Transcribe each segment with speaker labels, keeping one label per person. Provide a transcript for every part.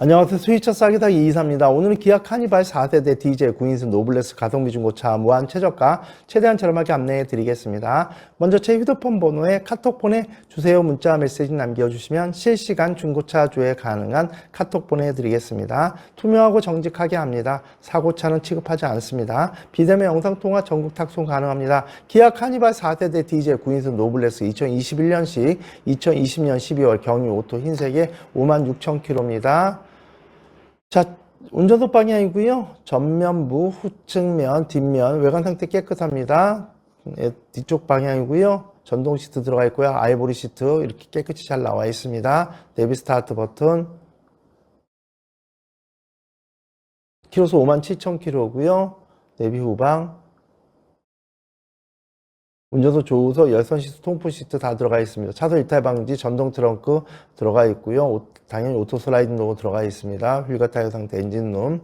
Speaker 1: 안녕하세요. 스위처 싸기다 이이사입니다. 오늘은 기아 카니발 4세대 DJ 구인승 노블레스 가성비 중고차 무한 최저가 최대한 저렴하게 안내해 드리겠습니다. 먼저 제 휴대폰 번호에 카톡 보내주세요. 문자 메시지 남겨주시면 실시간 중고차 조회 가능한 카톡 보내드리겠습니다. 투명하고 정직하게 합니다. 사고차는 취급하지 않습니다. 비대면 영상통화 전국 탁송 가능합니다. 기아 카니발 4세대 DJ 구인승 노블레스 2021년식 2020년 12월 경유 오토 흰색에 56,000km입니다. 자, 운전석 방향이고요. 전면부, 후측면, 뒷면, 외관 상태 깨끗합니다. 예, 뒤쪽 방향이고요. 전동 시트 들어가 있고요. 아이보리 시트 이렇게 깨끗이 잘 나와 있습니다. 내비 스타트 버튼. 키로수 57,000km고요. 내비 후방. 운전석 조우석, 열선 시트, 통풍 시트 다 들어가 있습니다. 차선 이탈 방지, 전동 트렁크 들어가 있고요. 오- 당연히 오토 슬라이딩 도어 들어가 있습니다. 휠과 타이어 상태, 엔진 룸.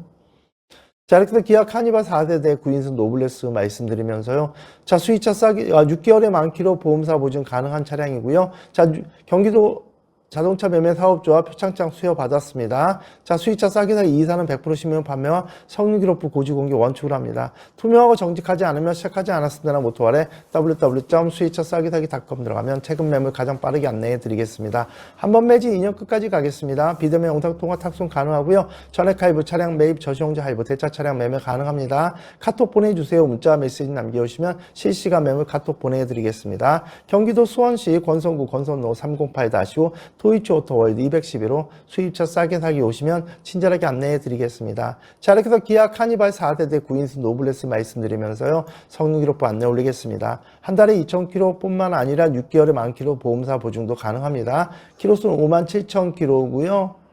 Speaker 1: 자, 이렇게 기아 카니발 4세대 9인승 노블레스 말씀드리면서요. 자, 수입차 아, 6개월에 만 킬로 보험사 보증 가능한 차량이고요. 자, 유- 경기도 자동차 매매 사업조합 표창장 수여 받았습니다. 자, 수입차 싸게 살 이사는 100% 신명 판매와 성능 기록부 고지 공개 원칙으로 합니다. 투명하고 정직하지 않으면 시작하지 않았습니다. 모토 아래 www.수입차싸기사기.com 들어가면 최근 매물 가장 빠르게 안내해 드리겠습니다. 한 번 매진 2년 끝까지 가겠습니다. 비대면 영상 통화 탁송 가능하고요. 전액 할부 차량 매입 저시용자 할부 대차 차량 매매 가능합니다. 카톡 보내주세요. 문자 메시지 남겨주시면 실시간 매물 카톡 보내드리겠습니다. 경기도 수원시 권선구 권선로 308-5 토이치 오토월드 211호 수입차 싸게 사기 오시면 친절하게 안내해 드리겠습니다. 자, 이렇게 해서 기아 카니발 4세대 9인승 노블레스 말씀드리면서요. 성능 기록부 안내 올리겠습니다. 한 달에 2,000km 뿐만 아니라 6개월에 만 킬로 보험사 보증도 가능합니다. 키로수는 57,000km고요.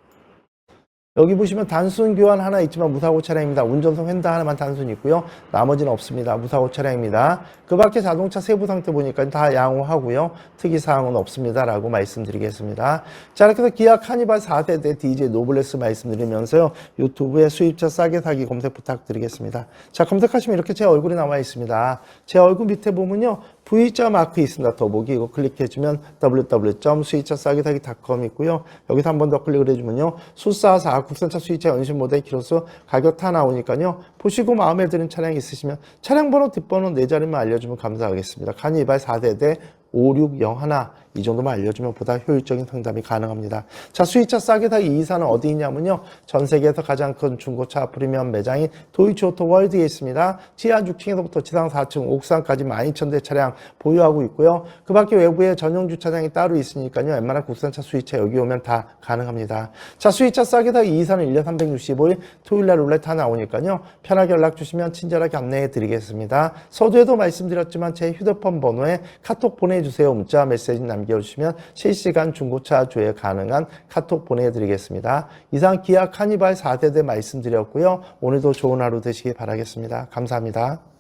Speaker 1: 여기 보시면 단순 교환 하나 있지만 무사고 차량입니다. 운전석 휀다 하나만 단순 있고요. 나머지는 없습니다. 무사고 차량입니다. 그 밖에 자동차 세부 상태 보니까 다 양호하고요. 특이 사항은 없습니다 라고 말씀드리겠습니다. 자, 이렇게 해서 기아 카니발 4세대 DJ 노블레스 말씀드리면서요. 유튜브에 수입차 싸게 사기 검색 부탁드리겠습니다. 자, 검색하시면 이렇게 제 얼굴이 나와 있습니다. 제 얼굴 밑에 보면요. V자 마크 있습니다. 더보기 이거 클릭해주면 www.수입차싸게사기.com 있고요. 여기서 한 번 더 클릭을 해주면요. 수사사 국산차 수입차 연신 모델 키로수 가격 다 나오니까요. 보시고 마음에 드는 차량 있으시면 차량 번호 뒷번호 네 자리만 알려주면 감사하겠습니다. 카니발 4세대 5601 이 정도만 알려주면 보다 효율적인 상담이 가능합니다. 자, 수입차 싸게 사기 이사는 어디 있냐면요. 전 세계에서 가장 큰 중고차 프리미엄 매장인 도이치 오토 월드에 있습니다. 지하 6층에서부터 지상 4층, 옥상까지 12,000대 차량 보유하고 있고요. 그 밖에 외부에 전용 주차장이 따로 있으니까요. 웬만한 국산차 수입차 여기 오면 다 가능합니다. 자, 수입차 싸게 사기 이사는 1년 365일 토요일 날 룰렛 다 나오니까요. 편하게 연락 주시면 친절하게 안내해 드리겠습니다. 서두에도 말씀드렸지만 제 휴대폰 번호에 카톡 보내주세요. 문자 메시지 남 겨주시면 실시간 중고차 조회 가능한 카톡 보내드리겠습니다. 이상 기아 카니발 4세대 말씀드렸고요. 오늘도 좋은 하루 되시기 바라겠습니다. 감사합니다.